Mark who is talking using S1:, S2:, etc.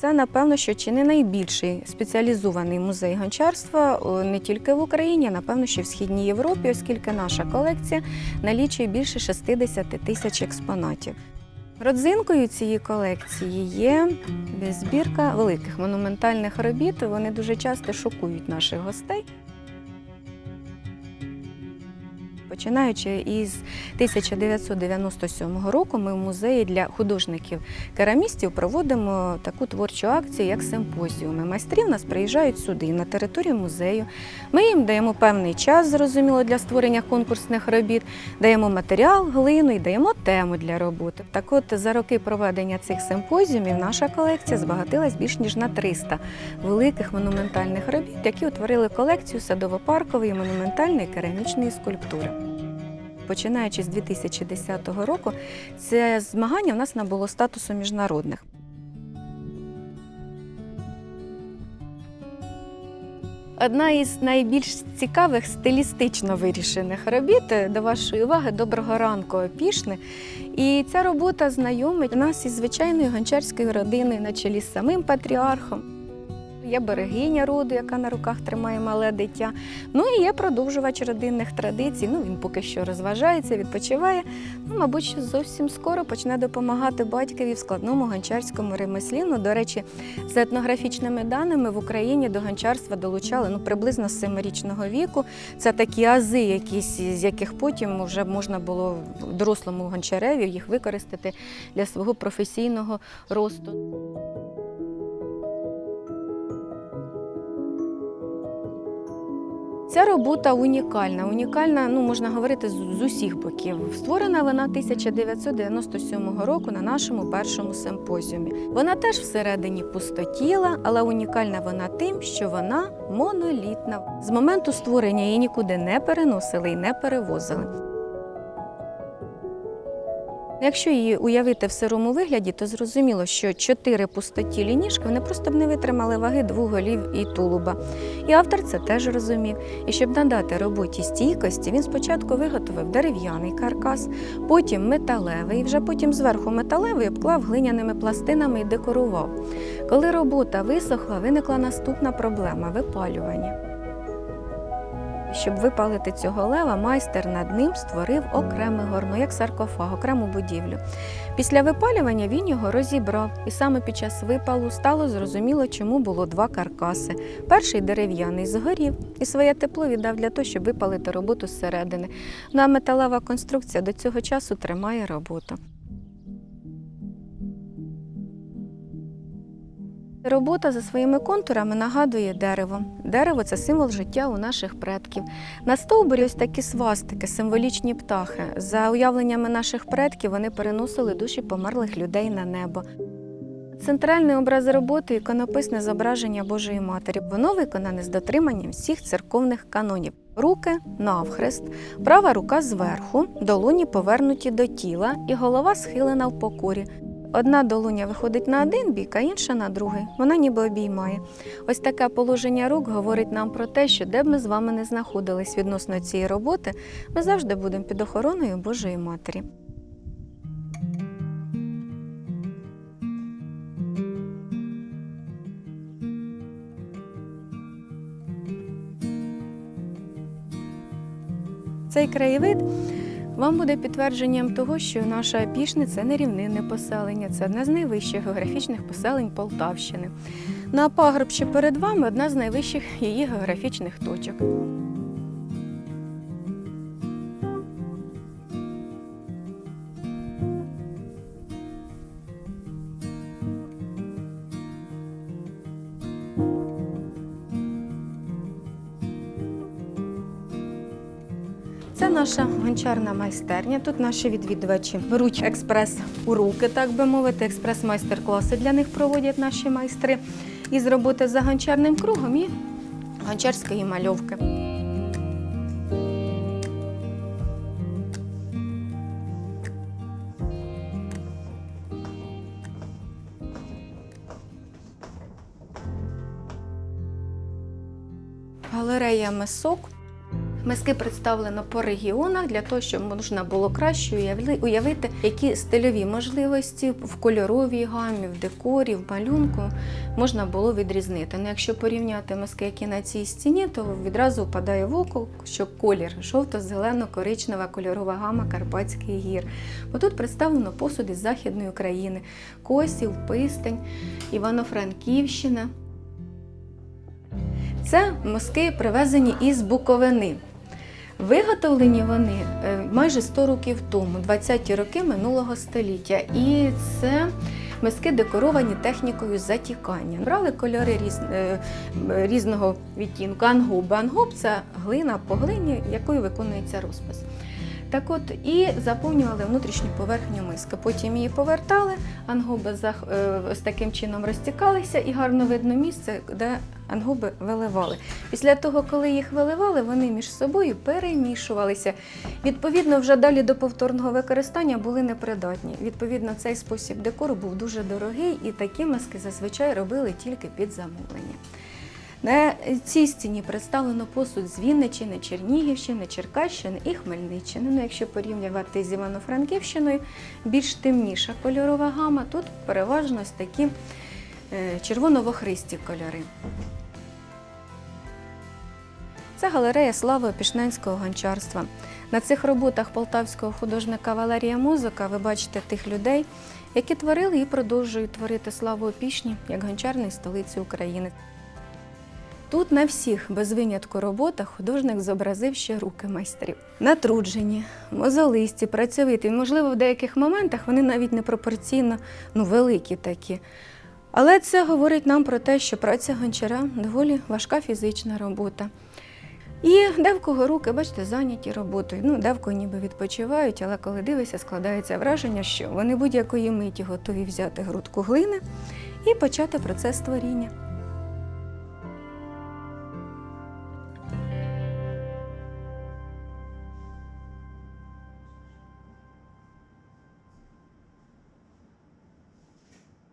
S1: Це, напевно, що чи не найбільший спеціалізований музей гончарства не тільки в Україні, а напевно, що в Східній Європі, оскільки наша колекція налічує більше 60 тисяч експонатів. Родзинкою цієї колекції є збірка великих монументальних робіт. Вони дуже часто шокують наших гостей. Починаючи із 1997 року, ми в музеї для художників-керамістів проводимо таку творчу акцію, як симпозіуми. Майстри в нас приїжджають сюди, на територію музею. Ми їм даємо певний час, зрозуміло, для створення конкурсних робіт, даємо матеріал, глину і даємо тему для роботи. Так от за роки проведення цих симпозіумів наша колекція збагатилась більш ніж на 300 великих монументальних робіт, які утворили колекцію садово-паркової монументальної керамічної скульптури. Починаючи з 2010 року, це змагання в нас набуло статусу міжнародних. Одна із найбільш цікавих стилістично вирішених робіт е, до вашої уваги Доброго ранку опішни. І ця робота знайомить нас із звичайною гончарською родиною на чолі з самим патріархом. Є берегиня роду, яка на руках тримає мале дитя. Ну і є продовжувач родинних традицій. Ну він поки що розважається, відпочиває. Ну, мабуть, що зовсім скоро почне допомагати батькові в складному гончарському ремеслі. Ну, до речі, за етнографічними даними в Україні до гончарства долучали ну, приблизно семирічного віку. Це такі ази, якісь, з яких потім вже можна було дорослому гончареві їх використати для свого професійного росту. Ця робота унікальна. Унікальна, ну можна говорити, з, усіх боків. Створена вона 1997 року на нашому першому симпозіумі. Вона теж всередині пустотіла, але унікальна вона тим, що вона монолітна. З моменту створення її нікуди не переносили і не перевозили. Якщо її уявити в сирому вигляді, то зрозуміло, що чотири пустотілі ніжки вони просто б не витримали ваги двох голів і тулуба. І автор це теж розумів. І щоб надати роботі стійкості, він спочатку виготовив дерев'яний каркас, потім металевий, і вже потім зверху металевий обклав глиняними пластинами і декорував. Коли робота висохла, виникла наступна проблема випалювання. Щоб випалити цього лева, майстер над ним створив окреме горно, як саркофаг, окрему будівлю. Після випалювання він його розібрав, і саме під час випалу стало зрозуміло, чому було два каркаси. Перший дерев'яний згорів і своє тепло віддав для того, щоб випалити роботу зсередини. Ну а металева конструкція до цього часу тримає роботу. Робота за своїми контурами нагадує дерево. Дерево це символ життя у наших предків. На стовбурі ось такі свастики, символічні птахи. За уявленнями наших предків вони переносили душі померлих людей на небо. Центральний образ роботи іконописне зображення Божої Матері. Воно виконане з дотриманням всіх церковних канонів. Руки навхрест, права рука зверху, долоні повернуті до тіла і голова схилена в покорі. Одна долоня виходить на один бік, а інша на другий. Вона ніби обіймає. Ось таке положення рук говорить нам про те, що де б ми з вами не знаходились відносно цієї роботи, ми завжди будемо під охороною Божої Матері. Цей краєвид вам буде підтвердженням того, що наша пішни це не рівнинне поселення, це одне з найвищих географічних поселень Полтавщини. На пагорб, перед вами, одна з найвищих її географічних точок. Наша гончарна майстерня. Тут наші відвідувачі беруть експрес у руки, так би мовити. Експрес-майстер-класи для них проводять наші майстри із роботи за гончарним кругом і гончарської мальовки. Галерея Месок. Миски представлено по регіонах для того, щоб можна було краще уявити, які стильові можливості в кольоровій гамі, в декорі, в малюнку можна було відрізнити. Ну, якщо порівняти миски, які на цій стіні, то відразу впадає в око, що колір жовто-зелено-коричнева кольорова гама Карпатських гір. Бо тут представлено посуд із Західної України, Косів, Пистень, Івано-Франківщина. Це миски привезені із Буковини. Виготовлені вони е, майже 100 років тому, 20-ті роки минулого століття. І це миски декоровані технікою затікання. Брали кольори різ, е, різного відтінку. Ангоби. Ангоб це глина по глині, якою виконується розпис. Так от і заповнювали внутрішню поверхню миски. Потім її повертали, ангоби зах- е, таким чином розтікалися, і гарно видно місце, де ангоби виливали. Після того, коли їх виливали, вони між собою перемішувалися. Відповідно, вже далі до повторного використання були непридатні. Відповідно, цей спосіб декору був дуже дорогий, і такі маски зазвичай робили тільки під замовлення. На цій стіні представлено посуд з Вінниччини, Чернігівщини, Черкащини і Хмельниччини. Ну, якщо порівнювати з Івано-Франківщиною, більш темніша кольорова гама, тут переважно ось такі е, червоно-вохристі кольори. Це галерея слави опішненського гончарства. На цих роботах полтавського художника Валерія Музика ви бачите тих людей, які творили і продовжують творити славу опішні як гончарної столиці України. Тут на всіх без винятку роботах художник зобразив ще руки майстрів. Натруджені, мозолисті, працьовиті. Можливо, в деяких моментах вони навіть непропорційно ну, великі такі. Але це говорить нам про те, що праця гончара доволі важка фізична робота. І де в кого руки, бачите, зайняті роботою. Ну, де ніби відпочивають, але коли дивишся, складається враження, що вони будь-якої миті готові взяти грудку глини і почати процес творіння.